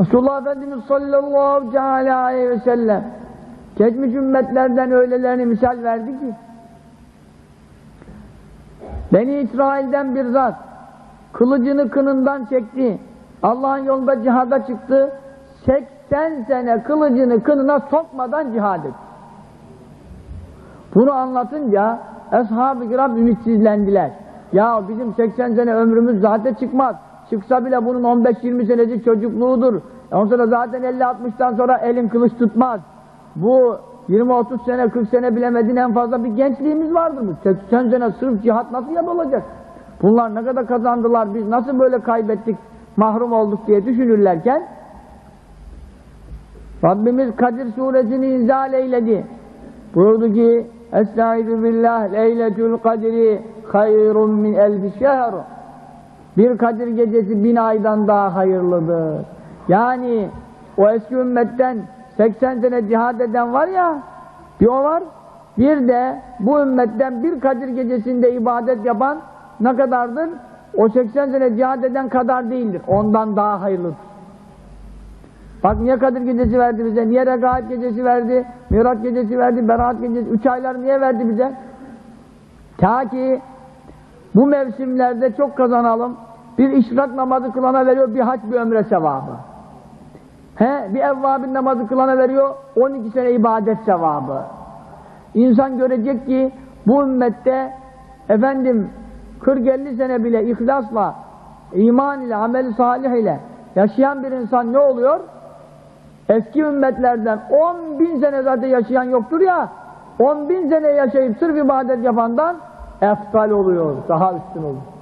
Resulullah Efendimiz sallallahu teala aleyhi ve sellem geçmiş ümmetlerden öylelerini misal verdi ki Beni İsrail'den bir zat kılıcını kınından çekti. Allah'ın yolunda cihada çıktı. 80 sene kılıcını kınına sokmadan cihad etti. Bunu anlatınca Ashab-ı kiram ümitsizlendiler. Ya bizim 80 sene ömrümüz zaten çıkmaz. Çıksa bile bunun 15-20 seneci çocukluğudur. Ondan sonra zaten 50-60'tan sonra elin kılıç tutmaz. Bu 20-30 sene, 40 sene bilemedin en fazla bir gençliğimiz vardır bu. 80 sene sırf cihat nasıl yapılacak? Bunlar ne kadar kazandılar, biz nasıl böyle kaybettik, mahrum olduk diye düşünürlerken Rabbimiz Kadir suresini inzal eyledi. Buyurdu ki Estaizu billah leyletül kadri hayrun min elfi şehr Bir Kadir gecesi bin aydan daha hayırlıdır. Yani o eski ümmetten 80 sene cihad eden var ya bir o var. Bir de bu ümmetten bir Kadir gecesinde ibadet yapan ne kadardır? O 80 sene cihad eden kadar değildir. Ondan daha hayırlıdır. Bak niye Kadir gecesi verdi bize? Niye Regaib gecesi verdi? Miraç gecesi verdi? Berat gecesi? Üç aylar niye verdi bize? Ta ki bu mevsimlerde çok kazanalım. Bir işrak namazı kılana veriyor bir hac bir ömre sevabı. He, bir evvabin namazı kılana veriyor 12 sene ibadet sevabı. İnsan görecek ki bu ümmette efendim 40-50 sene bile ihlasla, iman ile, amel salih ile yaşayan bir insan ne oluyor? Eski ümmetlerden 10 bin sene zaten yaşayan yoktur ya 10 bin sene yaşayıp sırf ibadet yapandan eftal oluyor, daha üstün olur.